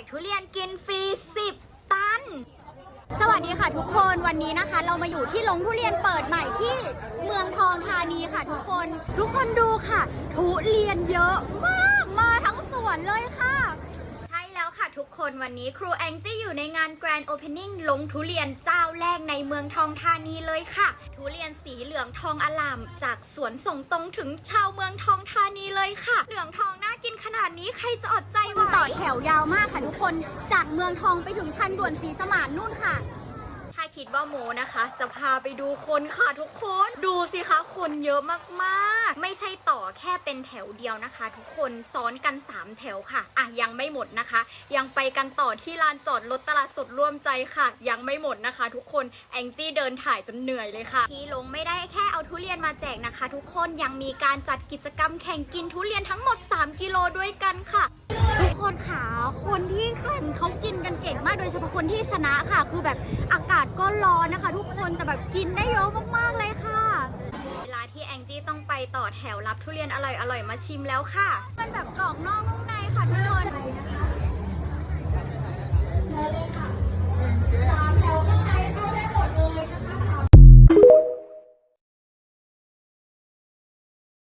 กทุเรียนกินฟรี 10 ตัน สวัสดีค่ะทุกคนวันนี้นะคะ เรามาอยู่ที่ลงทุเรียนเปิดใหม่ที่เมืองทองธานีค่ะทุกคน ทุกคนดูค่ะ ทุเรียนเยอะมากมาทั้งสวนเลยค่ะ ใช่แล้วค่ะทุกคนวันนี้ครูแองจี้อยู่ในงาน Grand Opening ลงทุเรียนเจ้าแรกในเมืองทองธานีเลยค่ะ ทุเรียนสีเหลืองทองอลาม จากสวนส่งตรงถึงชาวเมืองทองธานีเลยค่ะ เหลืองทองน่ากินขนาดนี้ใครจะอดใจไหว ต่อแถวยาวมาก ค่ะทุกคนจากเมืองทองไปถึงทางด่วนศรีสมานนู่นค่ะ ถ้าคิดว่าโมนะคะ จะพาไปดูคนค่ะทุกคน ดูสิคะคนเยอะมากๆ ไม่ใช่ต่อแค่เป็นแถวเดียวนะคะ ทุกคนซ้อนกัน 3 แถวค่ะอะยังไม่หมดนะคะ ยังไปกันต่อที่ลานจอดรถตลาดสดร่วมใจค่ะ ยังไม่หมดนะคะ ทุกคนแองจี้เดินถ่ายจนเหนื่อยเลยค่ะ ที่ลงไม่ได้แค่เอาทุเรียนมาแจกนะคะ ทุกคนยังมีการจัดกิจกรรมแข่งกินทุเรียนทั้งหมด 3 กิโลด้วยกันค่ะ คนค่ะคนที่แข่งเขากินกันเก่งมากโดยเฉพาะคนที่ชนะค่ะ คือแบบอากาศก็ร้อนนะคะ ทุกคนแต่แบบกินได้เยอะมากๆเลยค่ะ เวลาที่แองจี้ต้องไปต่อแถวรับทุเรียนอร่อยๆมาชิมแล้วค่ะ มันแบบกรอบนอกนุ่มในค่ะทุกคน